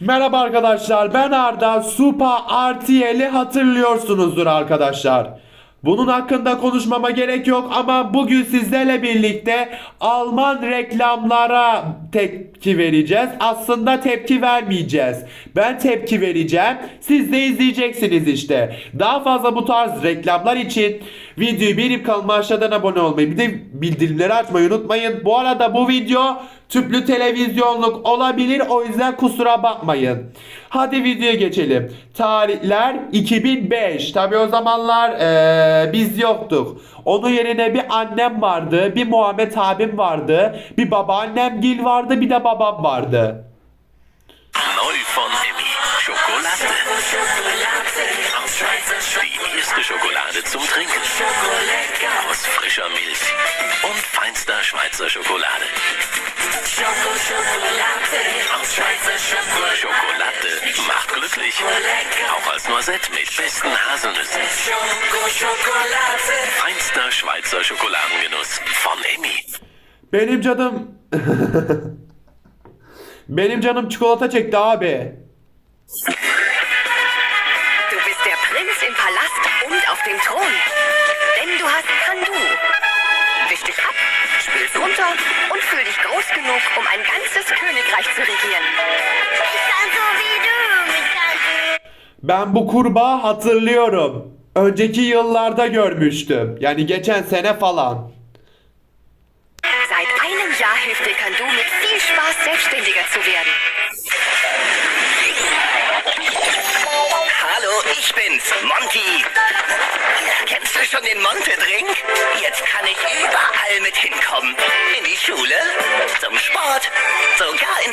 Merhaba arkadaşlar ben Arda Supa RTL'i hatırlıyorsunuzdur arkadaşlar. Bunun hakkında konuşmama gerek yok ama bugün sizlerle birlikte Alman reklamlara tepki vereceğiz. Aslında tepki vermeyeceğiz. Ben tepki vereceğim. Siz de izleyeceksiniz işte. Daha fazla bu tarz reklamlar için videoyu beğenip kanalıma aşağıdan abone olmayı bir de bildirimleri açmayı unutmayın. Bu arada bu video tüplü televizyonluk olabilir o yüzden kusura bakmayın. Hadi videoya geçelim. Tarihler 2005. Tabi o zamanlar eee, biz yoktuk. Onun yerine bir annem vardı, bir Muhammed abim vardı, bir babaannem Gil vardı, bir de babam vardı. Schokolade. Zum Trinken. Aus frischer Milch und feinster Schweizer. Schokolade Auch als Noisette mit besten Haselnüssen. Feinster Schweizer Schokoladengenuss von Emmy. Benim canım... Benim canım çikolata çekti abi. Du bist der Prinz im Palast und auf dem Thron. Denn du hast Kandu. Wisch dich ab, spiel's runter und fühl dich groß genug, um ein ganzes Königreich zu regieren. Ich kann so wie. Ben bu kurbağı hatırlıyorum. Önceki yıllarda görmüştüm. Yani geçen sene falan. Seit einem Jahr hilft dir Kandu mit viel Spaß selbstständiger zu werden. Hallo, ich bin's, Monty. Kennst du schon den Monte-Drink? Jetzt kann ich überall mit hinkommen. In die Schule,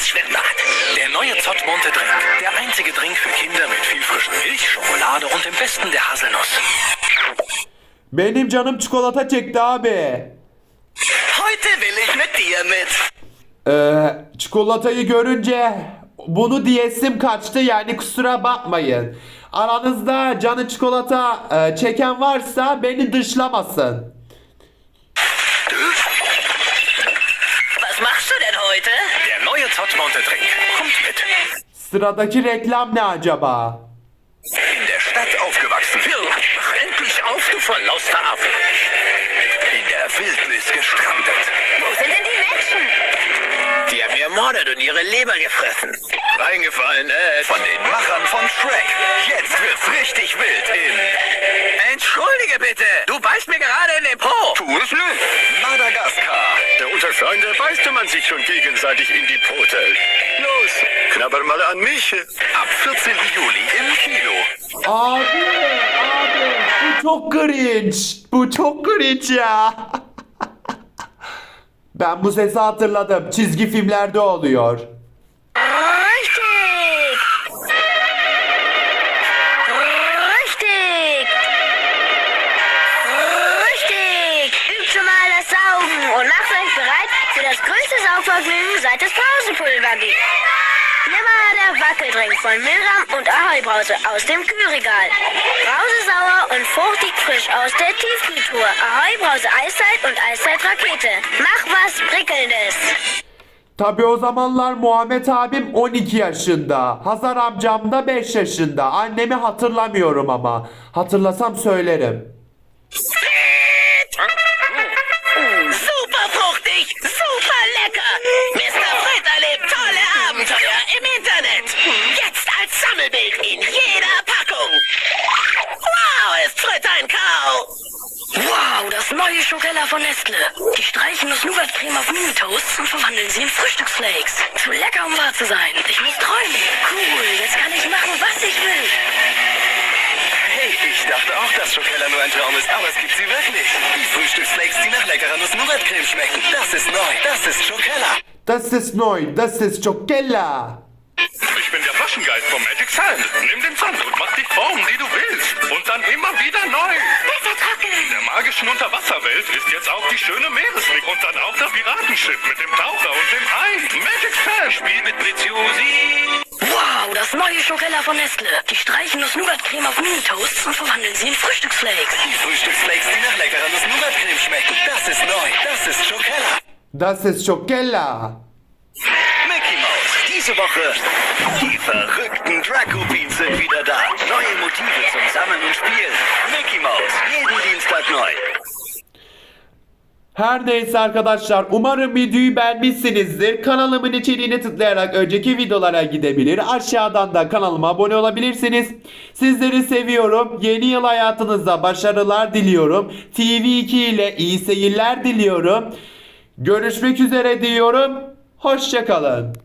Schwimmbad. Der neue Zott Monte Drink. Der einzige Drink für Kinder mit viel frischer Milch, Schokolade und dem besten der Haselnuss. Benim canım çikolata çekti abi. Heute will ich mit dir mit. Ee, çikolatayı görünce bunu diyesim kaçtı yani kusura bakmayın. Aranızda canı çikolata e, çeken varsa beni dışlamasın. Der neue Zott Monte Drink. Kommt mit. Sıradaki reklam ne acaba? In der Stadt aufgewachsen. Mach endlich auf, du verlauster Affe. In der Wildnis gestrandet. Wo sind denn die Menschen? Die haben mir ermordet und ihre Leber gefressen. Reingefallen, äh, von den Machern von Shrek. Jetzt wird's richtig wild in Entschuldige bitte, du beißt mir gerade in den Po. Tu es nicht. Madagaskar. Freunde beißte man sich schon gegenseitig in die Pote. Los, knabber mal an mich. Ab 14. Juli im Kino. Abi, abi bu çok cringe. Bu çok cringe ya. Ben bu sesi hatırladım. Çizgi filmlerde oluyor. Das größte Saugvergnügen, seit es Brausepulver gibt. Nimmer der Wackeldrink von Milram und Ahoi Brause aus dem Kühlregal. Brause und fruchtig frisch aus der Tiefkühltruhe. Ahoi Brause Eiszeit und Eiszeit Rakete. Mach was Prickelndes. Tabi o zamanlar Muhammed abim 12 yaşında. Hazar amcam da 5 yaşında. Annemi hatırlamıyorum ama. Hatırlasam söylerim. Wow, das neue Schokella von Nestle. Die streichen das Nougat-Creme auf Mini-Toast und verwandeln sie in Frühstücksflakes. Zu lecker, um wahr zu sein. Ich muss träumen. Cool, jetzt kann ich machen, was ich will. Hey, ich dachte auch, dass Schokella nur ein Traum ist, aber es gibt sie wirklich. Die Frühstücksflakes, die nach leckerer Nuss-Nougat-Creme schmecken. Das ist neu. Das ist Schokella. Das ist neu, das ist Chokella. Der Flaschengeist vom Magic Sand. Nimm den Sand und mach die Form, die du willst. Und dann immer wieder neu. In der magischen Unterwasserwelt ist jetzt auch die schöne Meeresblick und dann auch das Piratenschiff mit dem Taucher und dem Hai. Magic Sand. Spiel mit Preziosi. Wow, das neue Schokella von Nestle. Die streichen das Nougat-Creme auf Mini-Toast und verwandeln sie in Frühstücksflakes. Die Frühstücksflakes, die nach leckerer Nuss-Nougat-Creme schmecken. Das ist neu. Das ist Schokella. Das ist Chokella. Diese Woche, die verrückten Draco sind wieder da. Neue Motive zum Sammeln und Spielen. Mickey Mouse, jeden Dienstag neu. Her neyse arkadaşlar umarım videoyu beğenmişsinizdir. Kanalımın içeriğine tıklayarak önceki videolara gidebilir. Aşağıdan da kanalıma abone olabilirsiniz. Sizleri seviyorum. Yeni yıl hayatınızda başarılar diliyorum. TV2 ile iyi seyirler diliyorum. Görüşmek üzere diyorum. Hoşçakalın.